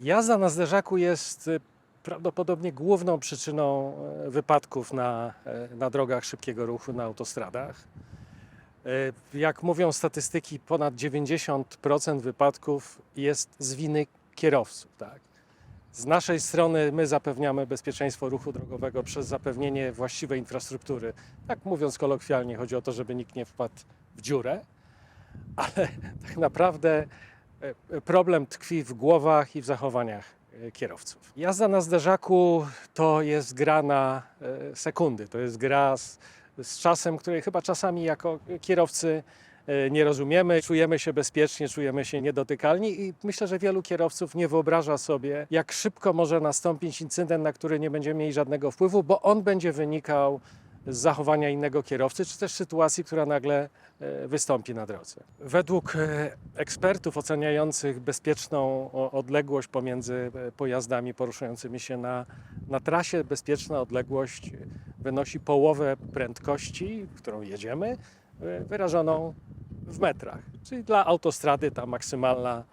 Jazda na zderzaku jest y, prawdopodobnie główną przyczyną e, wypadków na, e, na drogach szybkiego ruchu, na autostradach. Jak mówią statystyki, ponad 90% wypadków jest z winy kierowców. Tak? Z naszej strony my zapewniamy bezpieczeństwo ruchu drogowego przez zapewnienie właściwej infrastruktury. Tak mówiąc kolokwialnie, chodzi o to, żeby nikt nie wpadł w dziurę, ale tak naprawdę problem tkwi w głowach i w zachowaniach e, kierowców. Jazda na zderzaku to jest gra na e, sekundy, to jest gra z, z czasem, której chyba czasami jako kierowcy e, nie rozumiemy. Czujemy się bezpiecznie, czujemy się niedotykalni i myślę, że wielu kierowców nie wyobraża sobie, jak szybko może nastąpić incydent, na który nie będziemy mieli żadnego wpływu, bo on będzie wynikał z zachowania innego kierowcy, czy też sytuacji, która nagle e, wystąpi na drodze. Według e, ekspertów oceniających bezpieczną odległość pomiędzy e, pojazdami poruszającymi się na, na trasie, bezpieczna odległość wynosi połowę prędkości, którą jedziemy, wyrażoną w metrach. Czyli dla autostrady ta maksymalna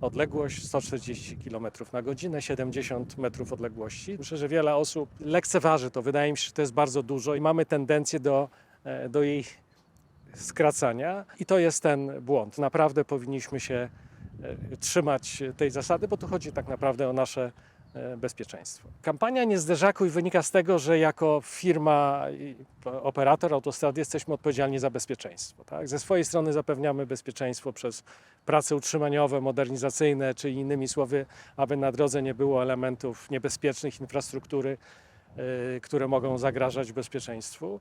odległość 140 km na godzinę, 70 metrów odległości. Myślę, że wiele osób lekceważy to. Wydaje mi się, że to jest bardzo dużo i mamy tendencję do, e, do jej skracania i to jest ten błąd. Naprawdę powinniśmy się e, trzymać tej zasady, bo tu chodzi tak naprawdę o nasze bezpieczeństwo. Kampania Nie zderzakuj wynika z tego, że jako firma i operator autostrady jesteśmy odpowiedzialni za bezpieczeństwo. Tak? Ze swojej strony zapewniamy bezpieczeństwo przez prace utrzymaniowe, modernizacyjne, czy innymi słowy, aby na drodze nie było elementów niebezpiecznych infrastruktury, y, które mogą zagrażać bezpieczeństwu,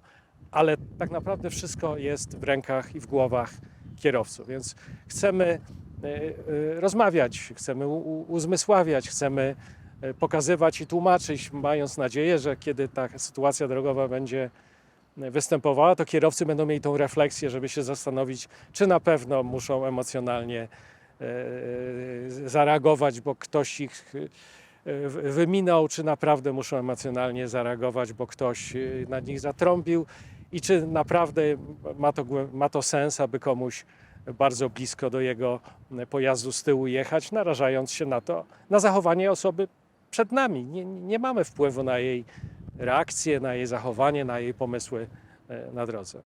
ale tak naprawdę wszystko jest w rękach i w głowach kierowców, więc chcemy y, rozmawiać, chcemy uzmysławiać, chcemy pokazywać i tłumaczyć, mając nadzieję, że kiedy ta sytuacja drogowa będzie występowała, to kierowcy będą mieli tą refleksję, żeby się zastanowić, czy na pewno muszą emocjonalnie e, zareagować, bo ktoś ich e, wyminął, czy naprawdę muszą emocjonalnie zareagować, bo ktoś e, na nich zatrąbił i czy naprawdę ma to, ma to sens, aby komuś bardzo blisko do jego pojazdu z tyłu jechać, narażając się na to, na zachowanie osoby przed nami. Nie, nie mamy wpływu na jej reakcje, na jej zachowanie, na jej pomysły e, na drodze.